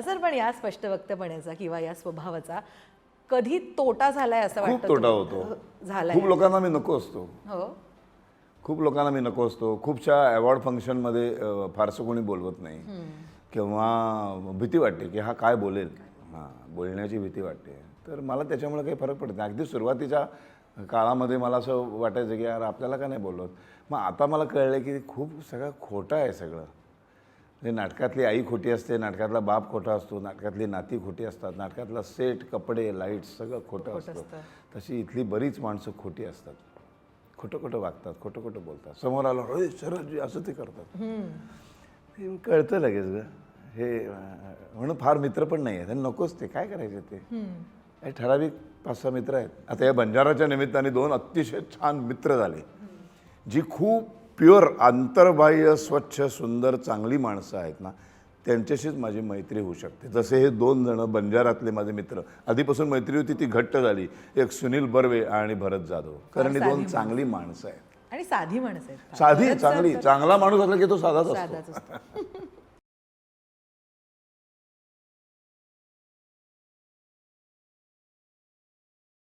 Sir पण या स्पष्टवक्तपणाचा किंवा या स्वभावाचा कधी तोटा झालाय असं खूप वाटतं तोटा? होतो. झालाय. खूप लोकांना मी नको असतो. हो. खूप लोकांना मी नको असतो. खूपशा अवॉर्ड फंक्शनमध्ये अ, फारसं कोणी बोलवत नाही. किंवा भीती वाटते की हा काय बोलेल? हां बोलण्याची भीती वाटते. तर मला त्याच्यामुळे काही फरक पडत नाही. अगदी सुरुवातीच्या काळामध्ये मला असं वाटायचं की यार आपल्याला का नाही बोलवत? मग आता मला कळलं की खूप सगळं खोटं आहे सगळं. म्हणजे नाटकातली आई खोटी असते नाटकातला बाप खोटा असतो नाटकातली नाती खोटी असतात नाटकातला सेट कपडे लाईट्स सगळं खोटं असतं. तशी इथली बरीच माणसं खोटी असतात. खोटं खोटं वागतात खोटं खोटं बोलतात. समोर आलं अरे शरदजी असं ते करतात. कळतं लगेच ग. हे म्हणून फार मित्र पण नाही आहेत नकोच ते. काय करायचे ते? हे ठराविक पाच सहा मित्र आहेत. आता या बंजाराच्या निमित्ताने दोन अतिशय छान मित्र झाले. जी खूप प्युअर आंतरबाह्य स्वच्छ सुंदर चांगली माणसं आहेत ना त्यांच्याशीच माझी मैत्री होऊ शकते. जसे हे दोन जण बंजारातले माझे मित्र. आधीपासून मैत्री होती ती घट्ट झाली. एक सुनील बर्वे आणि भरत जाधव. कारण ही दोन चांगली माणसं आहेत. आणि साधी माणसं आहेत. साधी चांगली. चांगला माणूस असला की तो साधाच असतो. साधाच असतो.